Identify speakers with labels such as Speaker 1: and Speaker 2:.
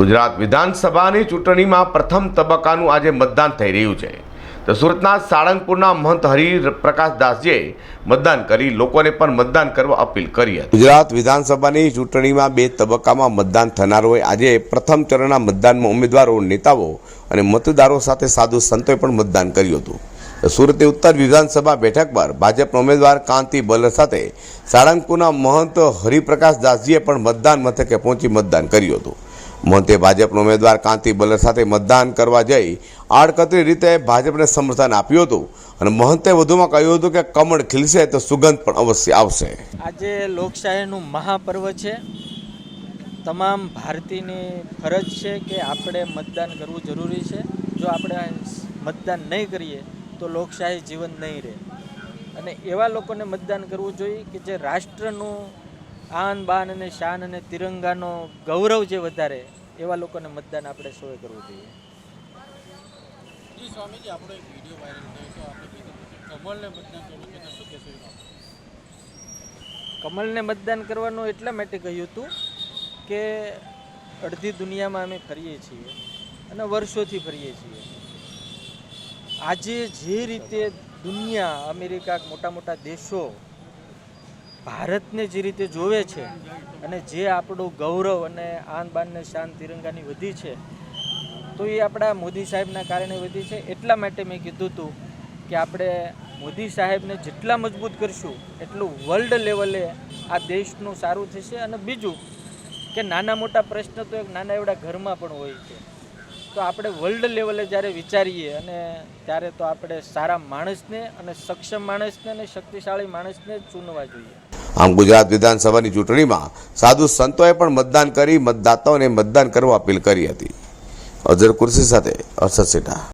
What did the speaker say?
Speaker 1: ગુજરાત વિધાનસભાની ચૂંટણીમાં પ્રથમ તબક્કાનું આજે મતદાન થઈ રહ્યું છે. તો સુરતના સાળંગપુરના મહંત હરિપ્રકાશ દાસજીએ મતદાન કરી, લોકોને પણ મતદાન કરવા અપીલ કરી હતી. ગુજરાત વિધાનસભાની ચૂંટણીમાં બે તબક્કામાં મતદાન થનાર હોય. આજે પ્રથમ ચરણના મતદાનમાં ઉમેદવારો, નેતાઓ અને મતદારો સાથે સાધુ સંતોએ પણ મતદાન કર્યું હતું. સુરતની ઉત્તર વિધાનસભા બેઠક પર ભાજપના ઉમેદવાર કાંતિ બલર સાથે સાળંગપુરના મહંત હરિપ્રકાશ દાસજીએ પણ મતદાન મથકે પહોંચી મતદાન કર્યું હતું. મહંતે ભાજપનો ઉમેદવાર કાંતિ બલર સાથે મતદાન કરવા જઈ આડકતરી રીતે ભાજપને સમર્થન આપ્યું હતું. અને મહંતે વધુમાં કહ્યું હતું કે કમળ ખીલશે તો સુગંધ પણ અવશ્ય આવશે.
Speaker 2: આજે લોકશાહીનું મહાપર્વ છે. તમામ ભારતીયની ફરજ છે કે આપણે મતદાન કરવું જરૂરી છે. જો આપણે મતદાન નહીં કરીએ, તો લોકશાહી જીવન નહીં રહે. અને એવા લોકોને મતદાન કરવું જોઈએ કે જે રાષ્ટ્રનું આન બાન અને શાન અને તિરંગાનો ગૌરવ જે વધારે એવા લોકોને મતદાન આપણે સૌએ કરવું જોઈએ.
Speaker 3: સ્વામીજી આપણો એક વીડિયો વાયરલ થયો તો આપણે કીધું મતદાન કરવું કે શું કહેશો
Speaker 2: કમલને મતદાન કરવાનું એટલા માટે કહ્યું હતું કે અડધી દુનિયામાં અમે ફરીએ છીએ અને વર્ષોથી ફરીએ છીએ. આજે જે રીતે દુનિયા અમેરિકા મોટા મોટા દેશો ભારતને જે રીતે જોવે છે અને જે આપણું ગૌરવ અને આન બાનને શાન તિરંગાની વધી છે, તો એ આપણા મોદી સાહેબના કારણે વધી છે. એટલા માટે મેં કીધું હતું કે આપણે મોદી સાહેબને જેટલા મજબૂત કરશું, એટલું વર્લ્ડ લેવલે આ દેશનું સારું થશે. અને બીજું કે નાના મોટા પ્રશ્ન તો એક નાના એવડા ઘરમાં પણ હોય છે. તો આપણે વર્લ્ડ લેવલે જ્યારે વિચારીએ અને ત્યારે તો આપણે સારા માણસને અને સક્ષમ માણસને અને શક્તિશાળી માણસને ચૂનવા જોઈએ.
Speaker 1: આમ ગુજરાત વિધાનસભાની ચૂંટણીમાં સાધુ સંતોએ પણ મતદાન કરી, મતદાતાઓને મતદાન કરવા અપીલ કરી હતી. અઝર કુર્સી સાથે અરસદ સેઠા.